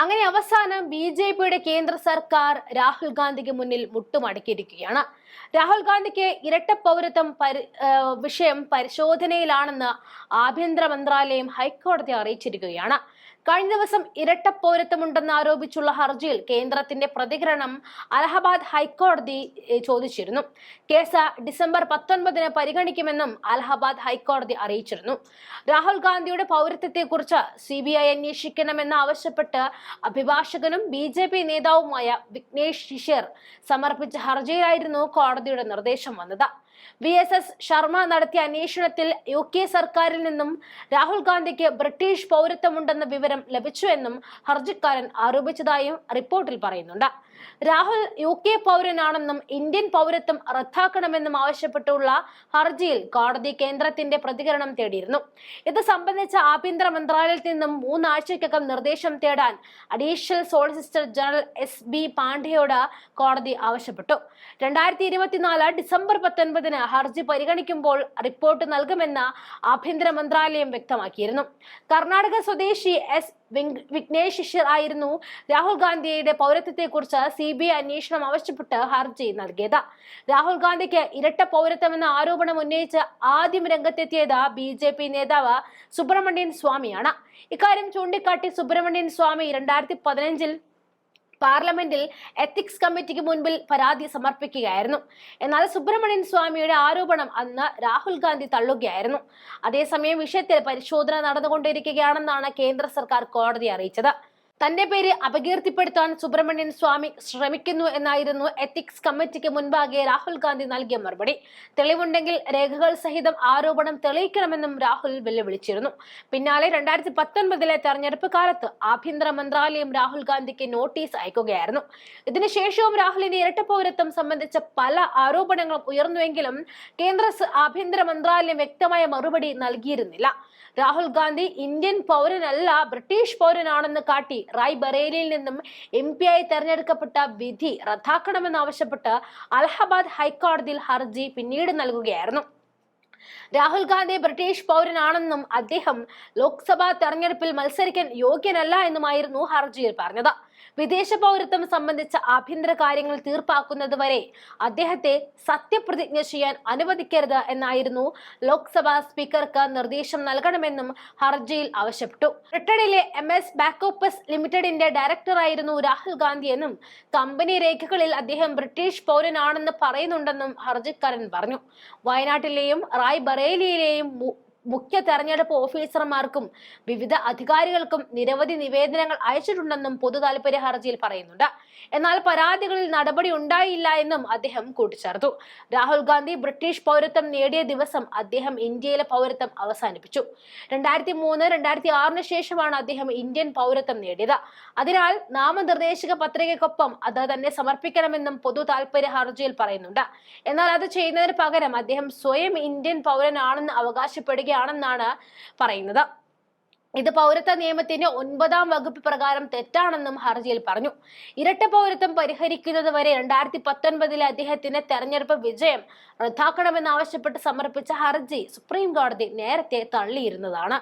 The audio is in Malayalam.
അങ്ങനെ അവസാനം ബി ജെ പിയുടെ കേന്ദ്ര സർക്കാർ രാഹുൽ ഗാന്ധിക്ക് മുന്നിൽ മുട്ടുമടക്കിയിരിക്കുകയാണ്. രാഹുൽ ഗാന്ധിക്ക് ഇരട്ട പൗരത്വം പരി വിഷയം പരിശോധനയിലാണെന്ന് ആഭ്യന്തര മന്ത്രാലയം ഹൈക്കോടതി അറിയിച്ചിരിക്കുകയാണ്. കഴിഞ്ഞ ദിവസം ഇരട്ട പൗരത്വമുണ്ടെന്ന് ആരോപിച്ചുള്ള ഹർജിയിൽ കേന്ദ്രത്തിന്റെ പ്രതികരണം അലഹബാദ് ഹൈക്കോടതി ചോദിച്ചിരുന്നു. കേസ് ഡിസംബർ പത്തൊൻപതിന് പരിഗണിക്കുമെന്നും അലഹബാദ് ഹൈക്കോടതി അറിയിച്ചിരുന്നു. രാഹുൽ ഗാന്ധിയുടെ പൗരത്വത്തെക്കുറിച്ച് സി ബി ഐ അന്വേഷിക്കണമെന്ന് ആവശ്യപ്പെട്ട് അഭിഭാഷകനും ബി ജെ പി നേതാവുമായ വിഘ്നേഷ് ശിഷ്യർ സമർപ്പിച്ച ഹർജിയിലായിരുന്നു കോടതിയുടെ നിർദ്ദേശം വന്നത്. വി എസ് എസ് ശർമ്മ നടത്തിയ അന്വേഷണത്തിൽ യു കെ സർക്കാരിൽ നിന്നും രാഹുൽ ഗാന്ധിക്ക് ബ്രിട്ടീഷ് പൗരത്വമുണ്ടെന്ന വിവരം ലഭിച്ചുവെന്നും ഹർജിക്കാരൻ ആരോപിച്ചതായും റിപ്പോർട്ടിൽ പറയുന്നുണ്ട്. രാഹുൽ യു കെ പൗരനാണെന്നും ഇന്ത്യൻ പൗരത്വം റദ്ദാക്കണമെന്നും ആവശ്യപ്പെട്ടുള്ള ഹർജിയിൽ കോടതി കേന്ദ്രത്തിന്റെ പ്രതികരണം തേടിയിരുന്നു. ഇത് സംബന്ധിച്ച ആഭ്യന്തര മന്ത്രാലയത്തിൽ നിന്നും മൂന്നാഴ്ചയ്ക്കകം നിർദ്ദേശം തേടാൻ additional solicitor general S B പാണ്ഡെയോട് കോടതി ആവശ്യപ്പെട്ടു. രണ്ടായിരത്തി ഇരുപത്തിനാല് ഡിസംബർ പത്തൊൻപതിന് ഹർജി പരിഗണിക്കുമ്പോൾ റിപ്പോർട്ട് നൽകുമെന്ന് ആഭ്യന്തര മന്ത്രാലയം വ്യക്തമാക്കിയിരുന്നു. കർണാടക സ്വദേശി എസ് വിഘ്നേഷ് ശിഷ്യർ ആയിരുന്നു രാഹുൽ ഗാന്ധിയുടെ പൗരത്വത്തെക്കുറിച്ച് സി ബി ഐ അന്വേഷണം ആവശ്യപ്പെട്ട് ഹർജി നൽകിയത്. രാഹുൽ ഗാന്ധിക്ക് ഇരട്ട പൗരത്വമെന്ന ആരോപണം ഉന്നയിച്ച് ആദ്യം രംഗത്തെത്തിയത് ബി ജെ പി നേതാവ് സുബ്രഹ്മണ്യൻ സ്വാമിയാണ്. ഇക്കാര്യം ചൂണ്ടിക്കാട്ടി സുബ്രഹ്മണ്യൻ സ്വാമി രണ്ടായിരത്തി പതിനഞ്ചിൽ പാർലമെന്റിൽ എത്തിക്സ് കമ്മിറ്റിക്ക് മുൻപിൽ പരാതി സമർപ്പിക്കുകയായിരുന്നു. എന്നാൽ സുബ്രഹ്മണ്യൻ സ്വാമിയുടെ ആരോപണം അന്ന് രാഹുൽ ഗാന്ധി തള്ളുകയായിരുന്നു. അതേസമയം വിഷയത്തിൽ പരിശോധന നടന്നുകൊണ്ടിരിക്കുകയാണെന്നാണ് കേന്ദ്ര സർക്കാർ കോടതി അറിയിച്ചത്. തന്റെ പേര് അപകീർത്തിപ്പെടുത്താൻ സുബ്രഹ്മണ്യൻ സ്വാമി ശ്രമിക്കുന്നു എന്നായിരുന്നു എത്തിക്സ് കമ്മിറ്റിക്ക് മുൻപാകെ രാഹുൽ ഗാന്ധി നൽകിയ മറുപടി. തെളിവുണ്ടെങ്കിൽ രേഖകൾ സഹിതം ആരോപണം തെളിയിക്കണമെന്നും രാഹുൽ വെല്ലുവിളിച്ചിരുന്നു. പിന്നാലെ രണ്ടായിരത്തി പത്തൊൻപതിലെ തെരഞ്ഞെടുപ്പ് കാലത്ത് ആഭ്യന്തര മന്ത്രാലയം രാഹുൽ ഗാന്ധിക്ക് നോട്ടീസ് അയക്കുകയായിരുന്നു. ഇതിനുശേഷവും രാഹുലിന്റെ ഇരട്ട പൗരത്വം സംബന്ധിച്ച പല ആരോപണങ്ങളും ഉയർന്നുവെങ്കിലും കേന്ദ്ര ആഭ്യന്തര മന്ത്രാലയം വ്യക്തമായ മറുപടി നൽകിയിരുന്നില്ല. രാഹുൽ ഗാന്ധി ഇന്ത്യൻ പൗരനല്ല ബ്രിട്ടീഷ് പൗരനാണെന്ന് കാട്ടി റായ് ബറേലിയിൽ നിന്നും എം ആയി തെരഞ്ഞെടുക്കപ്പെട്ട വിധി റദ്ദാക്കണമെന്നാവശ്യപ്പെട്ട് അലഹബാദ് ഹൈക്കോടതിയിൽ ഹർജി പിന്നീട് നൽകുകയായിരുന്നു. രാഹുൽ ഗാന്ധി ബ്രിട്ടീഷ് പൗരനാണെന്നും അദ്ദേഹം ലോക്സഭാ തെരഞ്ഞെടുപ്പിൽ മത്സരിക്കാൻ യോഗ്യനല്ല എന്നുമായിരുന്നു ഹർജിയിൽ പറഞ്ഞത്. വിദേശ പൗരത്വം സംബന്ധിച്ച ആഭ്യന്തര കാര്യങ്ങൾ തീർപ്പാക്കുന്നത് വരെ അദ്ദേഹത്തെ സത്യപ്രതിജ്ഞ ചെയ്യാൻ അനുവദിക്കരുത് എന്നായിരുന്നു ലോക്സഭാ സ്പീക്കർക്ക് നിർദ്ദേശം നൽകണമെന്നും ഹർജിയിൽ ആവശ്യപ്പെട്ടു. ബ്രിട്ടനിലെ എം എസ് ബാക്കോപ്പസ് ലിമിറ്റഡിന്റെ ഡയറക്ടറായിരുന്നു രാഹുൽ ഗാന്ധി എന്നും കമ്പനി രേഖകളിൽ അദ്ദേഹം ബ്രിട്ടീഷ് പൗരനാണെന്ന് പറയുന്നുണ്ടെന്നും ഹർജിക്കാരൻ പറഞ്ഞു. വയനാട്ടിലെയും റായ് ബറേലിയിലെയും മുഖ്യ തെരഞ്ഞെടുപ്പ് ഓഫീസർമാർക്കും വിവിധ അധികാരികൾക്കും നിരവധി നിവേദനങ്ങൾ അയച്ചിട്ടുണ്ടെന്നും പൊതു താൽപര്യ ഹർജിയിൽ പറയുന്നുണ്ട്. എന്നാൽ പരാതികളിൽ നടപടി ഉണ്ടായില്ല എന്നും അദ്ദേഹം കൂട്ടിച്ചേർത്തു. രാഹുൽ ഗാന്ധി ബ്രിട്ടീഷ് പൗരത്വം നേടിയ ദിവസം അദ്ദേഹം ഇന്ത്യയിലെ പൗരത്വം അവസാനിപ്പിച്ചു. രണ്ടായിരത്തി മൂന്ന് രണ്ടായിരത്തി ആറിന് ശേഷമാണ് അദ്ദേഹം ഇന്ത്യൻ പൗരത്വം നേടിയത്. അതിനാൽ നാമനിർദ്ദേശക പത്രികയ്ക്കൊപ്പം അത് തന്നെ സമർപ്പിക്കണമെന്നും പൊതു താൽപര്യ ഹർജിയിൽ പറയുന്നുണ്ട്. എന്നാൽ അത് ചെയ്യുന്നതിന് പകരം അദ്ദേഹം സ്വയം ഇന്ത്യൻ പൗരനാണെന്ന് അവകാശപ്പെടുകയാണെന്നാണ് പറയുന്നത്. ഇത് പൗരത്വ നിയമത്തിന്റെ ഒൻപതാം വകുപ്പ് പ്രകാരം തെറ്റാണെന്നും ഹർജിയിൽ പറഞ്ഞു. ഇരട്ട പൗരത്വം പരിഹരിക്കുന്നത് വരെ രണ്ടായിരത്തി പത്തൊൻപതിലെ അദ്ദേഹത്തിന്റെ തെരഞ്ഞെടുപ്പ് വിജയം റദ്ദാക്കണമെന്നാവശ്യപ്പെട്ട് സമർപ്പിച്ച ഹർജി സുപ്രീം കോടതി നേരത്തെ തള്ളിയിരുന്നതാണ്.